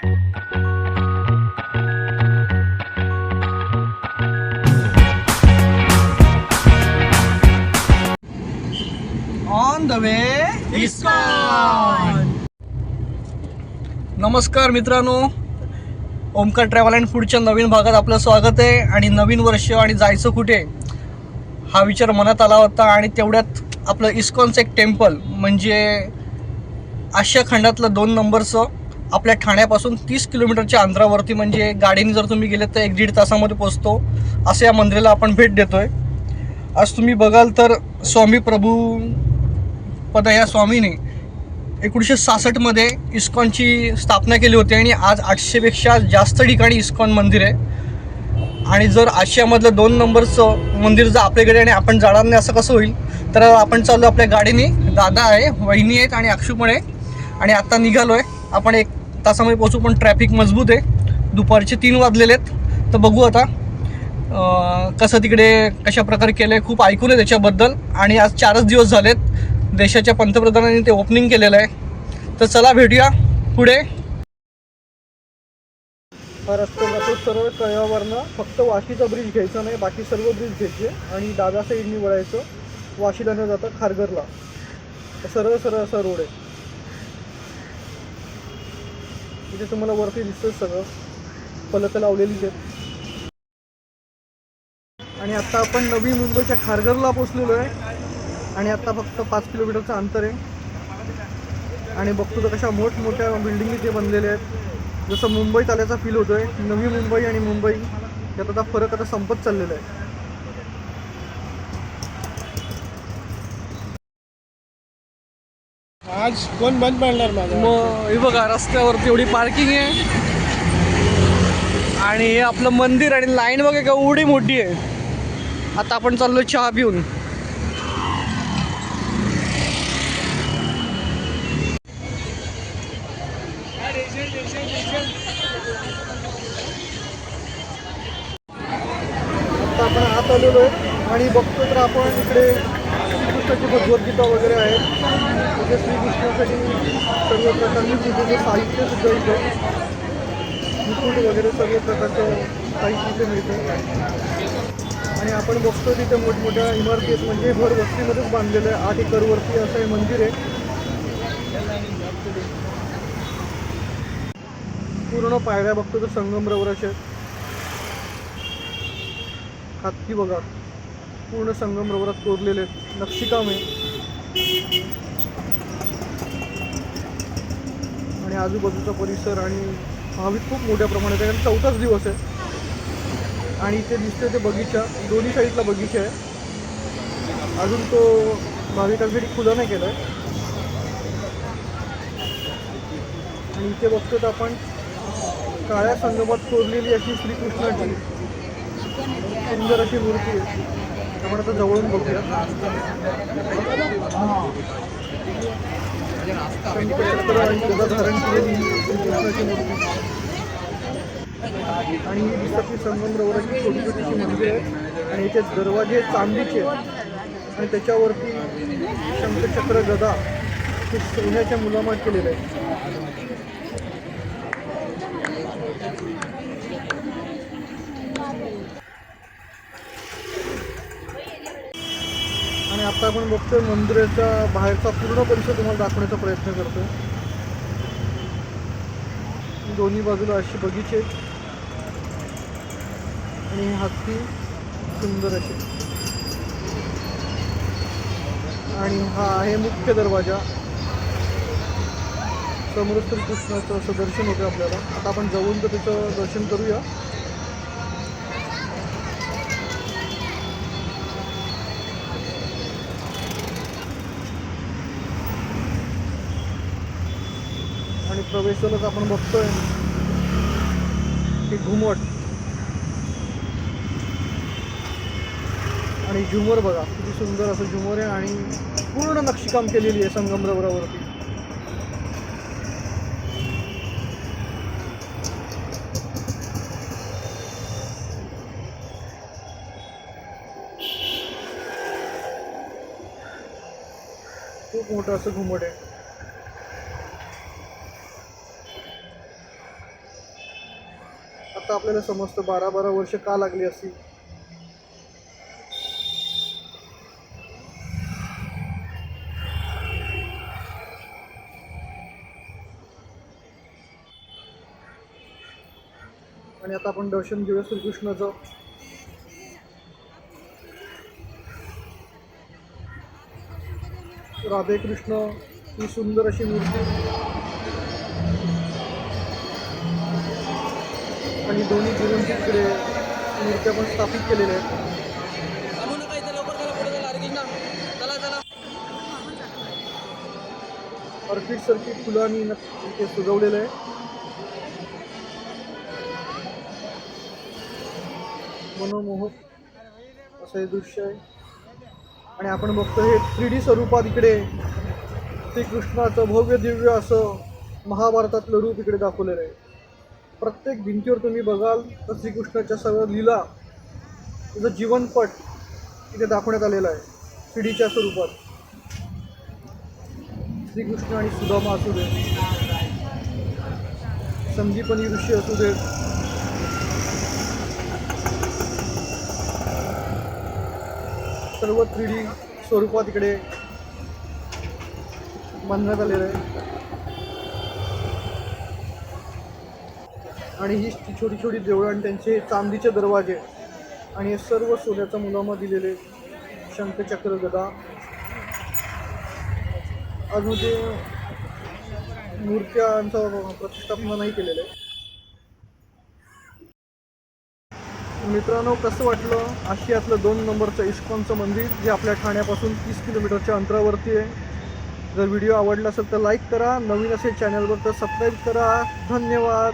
On the way नमस्कार मित्रांनो. Omkar travel and फूडच्या नवीन भागात आपलं स्वागत आहे आणि नवीन वर्ष आणि जायचं कुठे? हा विचार मनात आला होता आणि तेवढ्यात आपलं इस्कॉनचं एक टेम्पल म्हणजे आशिया खंडातलं दोन नंबरचं आपल्या ठाण्यापासून तीस किलोमीटरच्या अंतरावरती म्हणजे गाडीने जर तुम्ही गेले तर एक दीड तासामध्ये पोचतो असं या मंदिराला आपण भेट देतोय. आज तुम्ही बघाल तर स्वामी प्रभू पद या स्वामीने एकोणीसशे सासष्टमध्ये इस्कॉनची स्थापना केली होती आणि आज आठशेपेक्षा जास्त ठिकाणी इस्कॉन मंदिर आहे. आणि जर आशियामधलं दोन नंबरचं मंदिर जर आपल्याकडे आणि आपण जाणार नाही असं कसं होईल? तर आपण चाललो आपल्या गाडीने. दादा आहे वहिनी आहेत आणि अक्षू पण आहे. आणि आत्ता निघालो आहे आपण एक तासामध्ये पोहोचू पण ट्रॅफिक मजबूत आहे. दुपारचे तीन वाजलेले आहेत. तर बघू आता कसं तिकडे कशा प्रकारे केलं आहे खूप ऐकून आहे त्याच्याबद्दल. आणि आज चारच दिवस झालेत. देशाच्या पंतप्रधानांनी ते ओपनिंग केलेलं आहे. तर चला भेटूया पुढे. हा सरळ कळ्यावरनं फक्त वाशीचा ब्रिज घ्यायचा नाही बाकी सर्व ब्रिज घ्यायचे. आणि डाव्या साईडनी वळायचं. वाशीला जातं खारघरला. सरळ सरळ असा रोड आहे. इथे तुम्हाला वरती दिसतं सगळं. फलकं लावलेलीच आहेत. आणि आता आपण नवी मुंबईच्या खारघरला पोचलेलो आहे. आणि आता फक्त पाच किलोमीटरचं अंतर आहे. आणि बघतो तर कशा मोठमोठ्या बिल्डिंग इथे बनलेल्या आहेत. जसं मुंबईत आल्याचा फील होतोय नवी मुंबई आणि मुंबई यात आता फरक आता संपत चाललेला आहे. आज कोण बंद पडणार माझा मग हे बघा रस्त्यावरती एवढी पार्किंग आहे. आणि हे आपलं मंदिर आणि लाईन बघा का एवढी मोठी आहे. आता आपण चाललो चहा पिऊन. आता आपण आत आलेलो आहे आणि बघतो तर आपण इकडे श्रीकृष्णाची भगवद्गीता वगैरे आहे म्हणजे श्रीकृष्णासाठी सर्व प्रकारची पूजेचं साहित्य सुद्धा इथं मुकुट वगैरे सर्व प्रकारचं साहित्य इथे मिळतं. आणि आपण बघतो तिथे मोठमोठ्या इमारती आहेत. म्हणजे भर वस्तीमध्येच बांधलेलं आहे. आठ एकरवरती असं हे मंदिर आहे. पूर्ण पायऱ्या बघतो तर संगमरवराच्या हत्ती बघा. पूर्ण संगमरवरात कोरलेले आहेत. नक्षीकाम आहे. आणि आजूबाजूचा परिसर आणि भाविक खूप मोठ्या प्रमाणात आहे. कारण चौथाच दिवस आहे. आणि इथे दिसते ते बगीचा. दोन्ही साईडला बगीचा आहे. अजून तो भाविकांसाठी खुला नाही केला आहे आणि इथे बघतो तर आपण काळ्या संगमात कोरलेली अशी श्रीकृष्णाची सुंदर अशी मूर्ती आहे. आपण आता जवळून बघूया आणि गदा धारण आणि ही दिसतात की संगमरवराची छोटी छोटीशी मंदिर आहेत आणि याचे दरवाजे चांदीचे आणि त्याच्यावरती शंखचक्र गदा हे सोन्याच्या मुलामात केलेलं आहे आणि आता आपण बघतोय मंदिराच्या बाहेरचा पूर्ण परिसर तुम्हाला दाखवण्याचा प्रयत्न करतो. दोन्ही बाजूला अशी बगीचे आणि हत्ती सुंदर असे. आणि हा आहे मुख्य दरवाजा. समोर श्रीकृष्णाचं असं दर्शन होतं आपल्याला. आता आपण जाऊन तर त्याचं दर्शन करूया. आणि आपण बघतोय. की घुमट. आणि झुमर बघा किती सुंदर असं झुमर आहे आणि पूर्ण नक्षीकाम केलेली आहे संगमरवरावरती. खूप मोठं असं घुमट आहे. आता आपल्याला समजतं बारा बारा वर्ष का लागली असती आणि आता आपण दर्शन घेऊया श्रीकृष्णाचं. राधे कृष्ण ही सुंदर अशी मूर्ती. आणि दोन्ही गुरूंची तिकडे मूर्त्या पण स्थापित केलेल्या आहेत. ऑर्किड सारखी फुलांनी इथे सजवलेलं आहे. मनोमोहक असं हे दृश्य आहे. आणि आपण बघतो हे थ्री डी स्वरूपात इकडे श्रीकृष्णाचं भव्य दिव्य असं महाभारतातलं रूप इकडे दाखवलेलं आहे. प्रत्येक भिंतीवर तुम्ही बघाल तर श्रीकृष्णाच्या सगळं लीला त्याचा जीवनपट इथे दाखवण्यात आलेला आहे थ्री स्वरूपात. श्रीकृष्ण आणि सुदामा असू दे संदीपनी ऋषी असू दे. सर्व थ्री डी स्वरूपात इकडे बांधण्यात आलेलं आहे. आणि ही छोटी छोटी देवळं आणि त्यांचे चांदीचे दरवाजे आणि हे सर्व सोन्याचा मुलामा दिलेले शंखचक्र गदा अजून ते मूर्त्यांचं प्रतिष्ठापना नाही केलेलं आहे. मित्रांनो कसं वाटलं? आशियातलं दोन नंबरचं इस्कॉनचं मंदिर जे आपल्या ठाण्यापासून तीस किलोमीटरच्या अंतरावरती आहे. जर व्हिडिओ आवडला असेल तर लाईक करा. नवीन असेल चॅनलवर तर सबस्क्राईब करा. धन्यवाद.